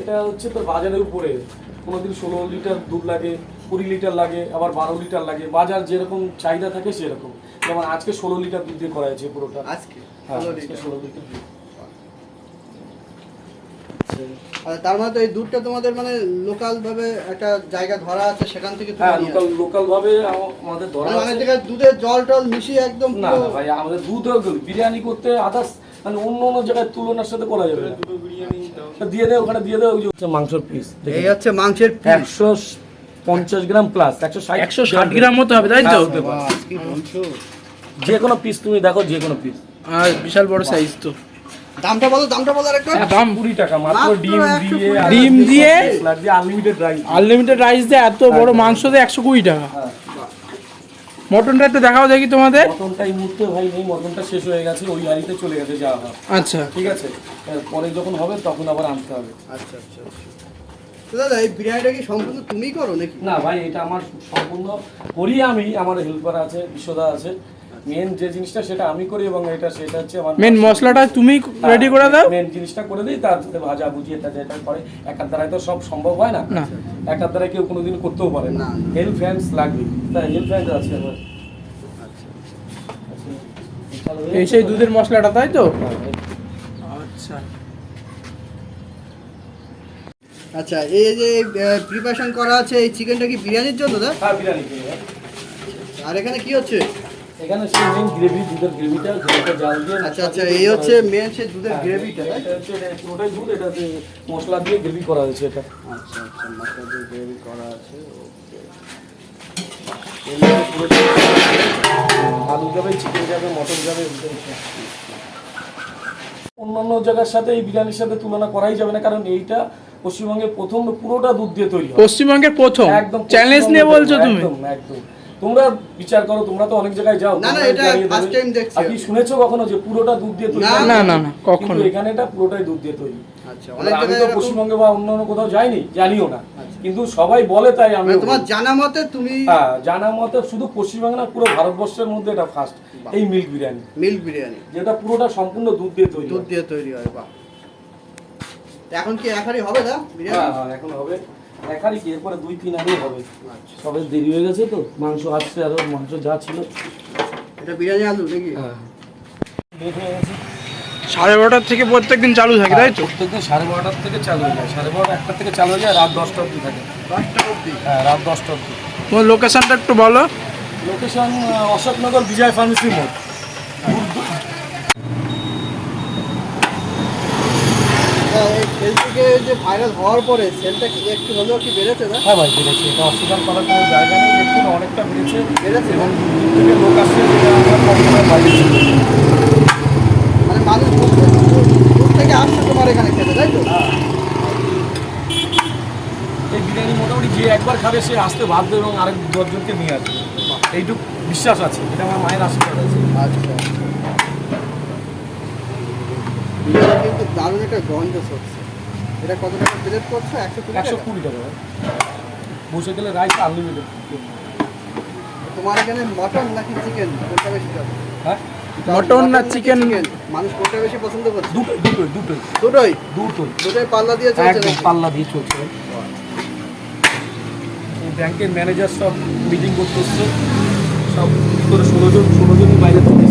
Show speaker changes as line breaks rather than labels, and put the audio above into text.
এটা হচ্ছে তোর বাজারের উপরে। কোনোদিন ষোলো লিটার দুধ লাগে কুড়ি লিটার লাগে আবার বারো লিটার লাগে। বাজার যেরকম চাহিদা থাকে সেরকম। যেমন আজকে ষোলো লিটার দুধ দিয়ে করা হয়েছে পুরোটা।
আজকে?
হ্যাঁ
ষোলো লিটার। আর তার মানে তো এই দুধটা তোমাদের মানে লোকাল ভাবে একটা জায়গা ধরা আছে সেখান থেকে
হ্যাঁ লোকাল লোকাল ভাবে আমাদের ধরা
মানে
আছে।
দুধের জল টল মিশিয়ে একদম
না ভাই আমাদের দুধ। বিরিয়ানি করতে আদার্স মানে অন্য অন্য জায়গায় তুলনার সাথে করা যাবে দিয়ে দেয় ওখানে দিয়ে দেয় ওই মাংসের পিস
এই হচ্ছে মাংসের
একশো পঞ্চাশ গ্রাম প্লাস একশো ষাট
একশো ষাট গ্রাম। মতো হবে তাই তো?
হ্যাঁ,
বলছো?
যে কোনো পিস তুমি দেখো যে কোনো পিস
আর বিশাল বড় সাইজ তো।
দামটা বলো দামটা বলো আরেকবার।
দাম।
কুড়ি টাকা মাত্র ডিম দিয়ে
ডিম দিয়ে
আনলিমিটেড রাইস
আনলিমিটেড রাইস দিয়ে। এত বড় মাংস দিয়ে একশো কুড়ি টাকা।
হ্যাঁ।
মটনটা একটু দেখাও দেখি তোমাদের।
মটনটা এই মুহূর্তে ভাই নেই মটনটা শেষ হয়ে গেছে ওই গাড়িতে চলে গেছে যাওয়া হয়
আচ্ছা।
ঠিক আছে? পরে যখন হবে তখন আবার আনতে হবে।
আচ্ছা আচ্ছা আচ্ছা। দাদা এই বিরিয়ানিটা কি সম্পূর্ণ তুমিই করো নাকি?
না ভাই এটা আমার সম্পূর্ণ করি আমি আমার হেল্পার আছে বিশ্বদা আছে। মেন যে জিনিসটা সেটা আমি করি এবং এটা সেটা হচ্ছে আমার
মেন মশলাটা তুমি রেডি করে দাও।
মেন জিনিসটা করে দিই তার সাথে ভাজা ভুজি এটা যেটা করে একার দ্বারাই তো সব সম্ভব হয় না। একার দ্বারা কেউ কোনোদিন করতেও পারে না। হেল্প হ্যান্ডস লাগবে। তাই হেল্প হ্যান্ড আছে আমার।
এই সেই দুধের মশলাটা তাই তো?
হ্যাঁ,
আচ্ছা।
আচ্ছা এই যে প্রিপারেশন করা আছে এই চিকেনটা কি বিরিয়ানির জন্য দা
হ্যাঁ বিরিয়ানি করি, হ্যাঁ।
আর এখানে কি হচ্ছে?
এখানে সেই মেন গ্রেভি দুধের গ্রেভিটা গ্রেভিটা জাল দিয়ে
আচ্ছা আচ্ছা এই হচ্ছে মেন সেই দুধের
হ্যাঁ,
গ্রেভিটা তাই
এটা এটা দুধ এটাতে মশলা দিয়ে গ্রেভি করা হয়েছে এটা।
আচ্ছা আচ্ছা মশলা দিয়ে গ্রেভি করা আছে
আলু যাবে চিকেন যাবে মটন যাবে অন্যান্য জায়গার সাথে এই বিরিয়ানির সাথে তুলনা করাই যাবে না কারণ এইটা পশ্চিমবঙ্গে প্রথম পুরোটা দুধ দিয়ে তৈরি হয়।
পশ্চিমবঙ্গের প্রথম?
একদম
চ্যালেঞ্জ নিয়ে বলছো তুমি?
একদম একদম। তোমরা বিচার করো তোমরা তো অনেক জায়গায় যাও।
না, না, এটা first time দেখছি।
কি শুনেছো কখনো যে পুরোটা দুধ দিয়ে তৈরি?
না,
না, না, না, কখনো।
এখানে এটা পুরোটাই দুধ দিয়ে তৈরি।
আচ্ছা অনেক জায়গায়
তো পশ্চিমবঙ্গে বা অন্য অন্য কোথাও যাইনি জানিও না। কিন্তু সবাই বলে তাই আমি
মানে তোমার জানা মতে তুমি
হ্যাঁ জানা মতে শুধু পশ্চিমবঙ্গ না পুরো ভারতবর্ষের মধ্যে এটা ফার্স্ট এই মিল্ক বিরিয়ানি।
মিল্ক বিরিয়ানি।
যেটা পুরোটা সম্পূর্ণ দুধ দিয়ে তৈরি
দুধ দিয়ে তৈরি হয় বাহ। এখন কি একারই হবে দা
হ্যাঁ হ্যাঁ এখন হবে। একারই কি? এরপরে দুই তিন আগেই হবে।
আচ্ছা
সবে দেরি হয়ে গেছে তো মাংস আসছে আরও মাংস যা ছিল।
এটা বিরিয়ানি আলু নাকি?
হ্যাঁ। হয়ে
সাড়ে বারোটার থেকে প্রত্যেক দিন চালু থাকে তাই তো?
প্রত্যেকদিন সাড়ে বারোটার থেকে চালু হয়ে যায়। সাড়ে বারোটা একটা থেকে চালু হয়ে যায় রাত দশটা অবধি থাকে।
দশটা অবধি?
হ্যাঁ রাত দশটা অবধি।
তোমার লোকেশনটা একটু বলো।
লোকেশন অশোকনগর বিজয় ফার্মেসি মোড়
হ্যাঁ, এই সেল থেকে যে ভাইরাল হওয়ার পরে সেলটা কি একটু হলেও কি বেড়েছে না?
হ্যাঁ ভাই বেড়েছে। এটা অস্বীকার করার কোনো জায়গা নেই। দেখুন অনেকটা বেড়েছে।
বেড়েছে?
এবং দূর থেকে লোক আসছে যেটা আমরা কল্পনার বাইরে
মানে মানুষ দূর থেকে আসছে তোমার এখানে খেতে তাই তো?
এই বিরিয়ানি মোটামুটি যে একবার খাবে সে আসতে বাধ্য এবং আরেক দশজনকে নিয়ে আসবে। এইটুকু বিশ্বাস আছে। এটা আমার মায়ের আশীর্বাদ আছে।
আচ্ছা। কিন্তু দারুণ একটা গন্ধ হচ্ছে এটা কত টাকা প্লেট করছ? একশো কুড়ি
একশো
টাকা?
কুড়ি টাকা ভাই। বসে গেলে রাইস আনলিমিটেড
তোমার এখানে মটন নাকি চিকেন কোনটা বেশি
হ্যাঁ?
মটন না চিকেন?
মানুষ কোনটা বেশি পছন্দ করছে?
দুটোই দুটোই দুটোই।
দুটোই?
দুটোই।
দুটোই পাল্লা দিয়ে চলছে
একদম পাল্লা দিয়ে চলছে। ব্যাংকের ম্যানেজার সব মিটিং করতে এসছে। সব ভিতরে ষোলো জন ষোলো জনই বাইরে থেকে।